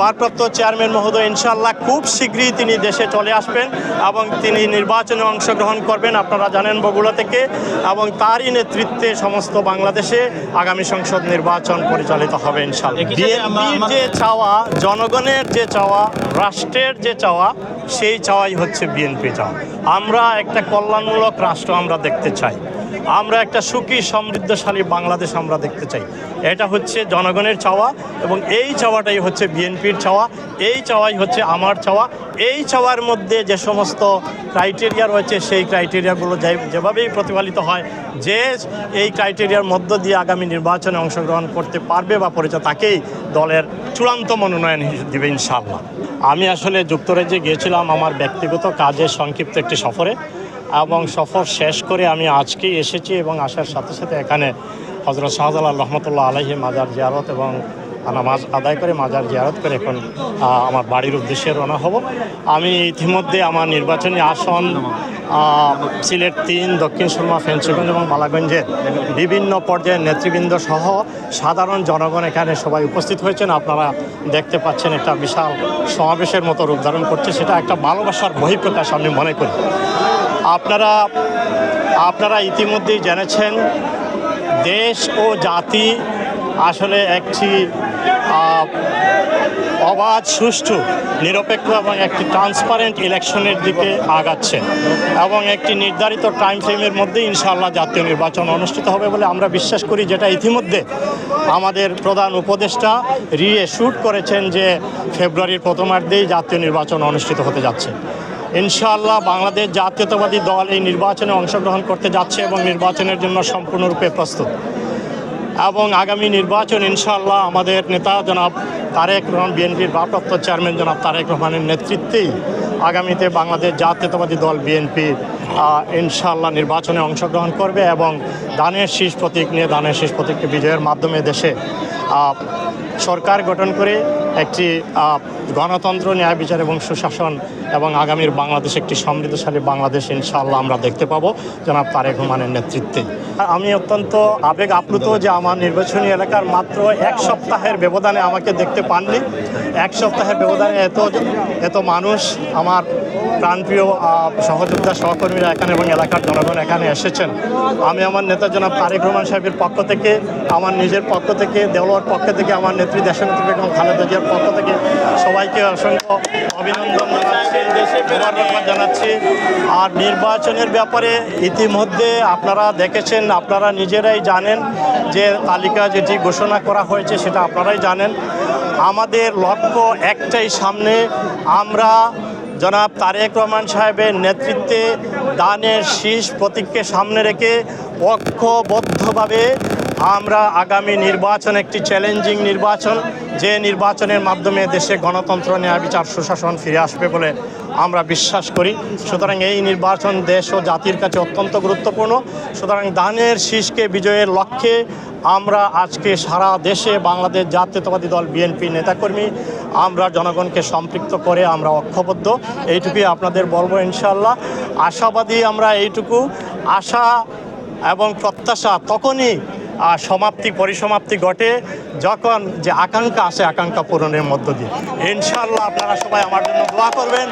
ভারপ্রাপ্ত চেয়ারম্যান মহোদয় ইনশাল্লাহ খুব শীঘ্রই তিনি দেশে চলে আসবেন এবং তিনি নির্বাচনে অংশগ্রহণ করবেন আপনারা জানেন বগুড়া থেকে এবং তারই নেতৃত্বে সমস্ত বাংলাদেশে আগামী সংসদ নির্বাচন পরিচালিত হবে ইনশাল্লাহ বিএনপির যে চাওয়া জনগণের যে চাওয়া রাষ্ট্রের যে চাওয়া সেই চাওয়াই হচ্ছে বিএনপি চাওয়া। আমরা একটা কল্যাণমূলক রাষ্ট্র আমরা দেখতে চাই। আমরা একটা সুখী, সমৃদ্ধশালী বাংলাদেশ আমরা দেখতে চাই। এটা হচ্ছে জনগণের চাওয়া এবং এই চাওয়াটাই হচ্ছে বিএনপির চাওয়া, এই চাওয়াই হচ্ছে আমার চাওয়া। এই চাওয়ার মধ্যে যে সমস্ত ক্রাইটেরিয়া রয়েছে, সেই ক্রাইটেরিয়াগুলো যেভাবেই প্রতিফলিত হয়, যে এই ক্রাইটেরিয়ার মধ্য দিয়ে আগামী নির্বাচনে অংশগ্রহণ করতে পারবে বা পরিচয় তাকেই দলের চূড়ান্ত মনোনয়ন দিবে ইনশাআল্লাহ। আমি আসলে যুক্তরাজ্যে গিয়েছিলাম, আমার ব্যক্তিগত কাজের সংক্ষিপ্ত একটি সফরে এবং সফর শেষ করে আমি আজকেই এসেছি এবং আসার সাথে সাথে এখানে হজরত শাহজালাল রহমতুল্লাহ আলহী মাজার জিয়ারত এবং নামাজ আদায় করে মাজার জিয়ারত করে এখন আমার বাড়ির উদ্দেশ্যে রওনা হব। আমি ইতিমধ্যে আমার নির্বাচনী আসন সিলেট তিন, দক্ষিণ সুরমা, ফেঞ্চগঞ্জ এবং মালাগঞ্জের বিভিন্ন পর্যায়ের নেতৃবৃন্দ সহ সাধারণ জনগণ এখানে সবাই উপস্থিত হয়েছেন। আপনারা দেখতে পাচ্ছেন একটা বিশাল সমাবেশের মতো রূপ ধারণ করছে, সেটা একটা ভালোবাসার বহিঃপ্রকাশ আমি মনে করি। আপনারা আপনারা ইতিমধ্যেই জেনেছেন, দেশ ও জাতি আসলে একটি অবাধ, সুষ্ঠু, নিরপেক্ষ এবং একটি ট্রান্সপারেন্ট ইলেকশনের দিকে আগাচ্ছে এবং একটি নির্ধারিত টাইম ফ্রেমের মধ্যে ইনশাআল্লাহ জাতীয় নির্বাচন অনুষ্ঠিত হবে বলে আমরা বিশ্বাস করি, যেটা ইতিমধ্যে আমাদের প্রধান উপদেষ্টা রিএশুট করেছেন যে ফেব্রুয়ারির প্রথমার্ধেই জাতীয় নির্বাচন অনুষ্ঠিত হতে যাচ্ছে। ইনশাআল্লাহ বাংলাদেশ জাতীয়তাবাদী দল এই নির্বাচনে অংশগ্রহণ করতে যাচ্ছে এবং নির্বাচনের জন্য সম্পূর্ণরূপে প্রস্তুত। এবং আগামী নির্বাচন ইনশাল্লাহ আমাদের নেতা জনাব তারেক রহমান, বিএনপির ভারপ্রাপ্ত চেয়ারম্যান জনাব তারেক রহমানের নেতৃত্বেই আগামীতে বাংলাদেশ জাতীয়তাবাদী দল বিএনপি ইনশাল্লাহ নির্বাচনে অংশগ্রহণ করবে এবং দানের শীষ প্রতীক নিয়ে দানের শীষ প্রতীককে বিজয়ের মাধ্যমে দেশে সরকার গঠন করে একটি গণতন্ত্র, ন্যায় বিচার এবং সুশাসন এবং আগামীর বাংলাদেশ একটি সমৃদ্ধশালী বাংলাদেশ ইনশাআল্লাহ আমরা দেখতে পাবো জনাব তারেক রহমানের নেতৃত্বে। আমি অত্যন্ত আবেগ আপ্লুত যে আমার নির্বাচনী এলাকার মাত্র এক সপ্তাহের ব্যবধানে আমাকে দেখতে পাননি। এক সপ্তাহের ব্যবধানে এত এত মানুষ আমার প্রাণপ্রিয় সহযোদ্ধা সহকর্মীরা এখানে এবং এলাকার জনগণ এখানে এসেছেন। আমি আমার নেতা জনাব তারেক রহমান সাহেবের পক্ষ থেকে, আমার নিজের পক্ষ থেকে দেওয়ার পক্ষ থেকে, আমার নেত্রী দেশনেত্রী বেগম খালেদা জিয়ার পক্ষ থেকে সবাইকে অসংখ্য অভিনন্দন জানাচ্ছি জানাচ্ছি। আর নির্বাচনের ব্যাপারে ইতিমধ্যে আপনারা দেখেছেন, আপনারা নিজেরাই জানেন যে তালিকা যেটি ঘোষণা করা হয়েছে সেটা আপনারাই জানেন। আমাদের লক্ষ্য একটাই সামনে, আমরা জনাব তারেক রহমান সাহেবের নেতৃত্বে দানের শীষ প্রতীককে সামনে রেখে ঐক্যবদ্ধভাবে আমরা আগামী নির্বাচন একটি চ্যালেঞ্জিং নির্বাচন, যে নির্বাচনের মাধ্যমে দেশে গণতন্ত্র ন্যায় বিচার, সুশাসন ফিরে আসবে বলে আমরা বিশ্বাস করি। সুতরাং এই নির্বাচন দেশ ও জাতির কাছে অত্যন্ত গুরুত্বপূর্ণ। সুতরাং দানের শীষকে বিজয়ের লক্ষ্যে আমরা আজকে সারা দেশে বাংলাদেশ জাতীয়তাবাদী দল, বিএনপি নেতাকর্মী, আমরা জনগণকে সম্পৃক্ত করে আমরা অক্ষবদ্ধ এইটুকুই আপনাদের বলব ইনশাল্লাহ আশাবাদী আমরা এইটুকু। আশা এবং প্রত্যাশা তখনই সমাপ্তি, পরিসমাপ্তি ঘটে যখন যে আকাঙ্ক্ষা আসে, আকাঙ্ক্ষা পূরণের মধ্য দিয়ে। ইনশাল্লাহ আপনারা সবাই আমার জন্য দোয়া করবেন।